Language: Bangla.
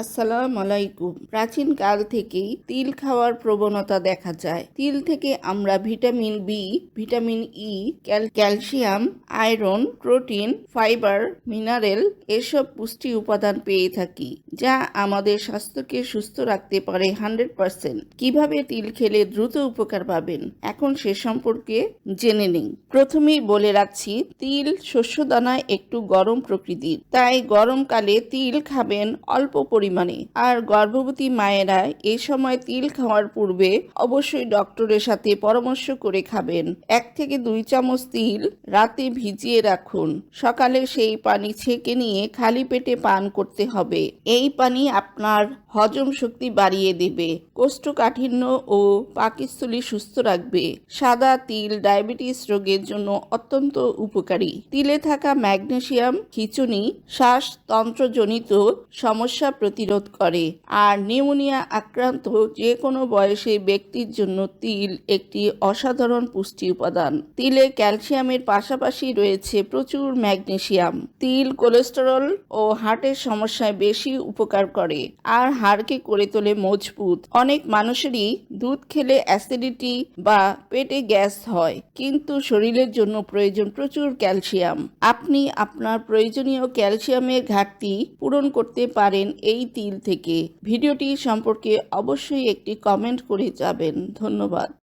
আসসালাম আলাইকুম। প্রাচীন কাল থেকেই তিল খাওয়ার প্রবণতা দেখা যায়। তিল থেকে আমরা vitamin B vitamin E calcium, iron, protein, fibre, mineral এসব পুষ্টি উপাদান পেয়ে থাকি, যা আমাদের স্বাস্থ্যকে সুস্থ রাখতে পারে হান্ড্রেড পার্সেন্ট। কীভাবে তিল খেলে দ্রুত উপকার পাবেন? এখন সে সম্পর্কে জেনে নিন প্রথমেই বলে রাখছি, তিল শস্যদানা একটু গরম প্রকৃতির। তাই গরমকালে তিল খাবেন অল্প পরিমাণে আর গর্ভবতী মায়েরা এ সময় তিল খাওয়ার পূর্বে অবশ্যই ডক্টরের সাথে পরামর্শ করে খাবেন। এক থেকে দুই চামচ তিল রাতে ভিজিয়ে রাখুন। সকালে সেই পানি ছেঁকে নিয়ে খালি পেটে পান করতে হবে। এই পানি আপনার হজম শক্তি বাড়িয়ে দেবে, কোষ্ঠকাঠিন্য ও পাকস্থলী সুস্থ রাখবে। সাদা তিল ডায়াবেটিস রোগের জন্য অত্যন্ত উপকারী। তিলে থাকা ম্যাগনেশিয়াম খিচুনি শ্বাসতন্ত্রজনিত সমস্যা প্রতিরোধ করে। আর নিউমোনিয়া আক্রান্ত যে কোনো বয়সে ব্যক্তির জন্য তিল একটি অসাধারণ পুষ্টি উপাদান। তিলে ক্যালসিয়ামের পাশাপাশি রয়েছে প্রচুর ম্যাগনেশিয়াম তিল কোলেস্টেরল ও হার্টের সমস্যায় বেশি উপকার করে। আর হাড়কে করে তোলে মজবুত। অনেক মানুষেরই দুধ খেলে অ্যাসিডিটি বা পেটে গ্যাস হয়, কিন্তু শরীরের জন্য প্রয়োজন প্রচুর ক্যালসিয়াম। আপনি আপনার প্রয়োজনীয় ক্যালসিয়ামের ঘাটতি পূরণ করতে পারেন এই তিল থেকে। ভিডিওটি সম্পর্কে অবশ্যই একটি কমেন্ট করে যাবেন। ধন্যবাদ।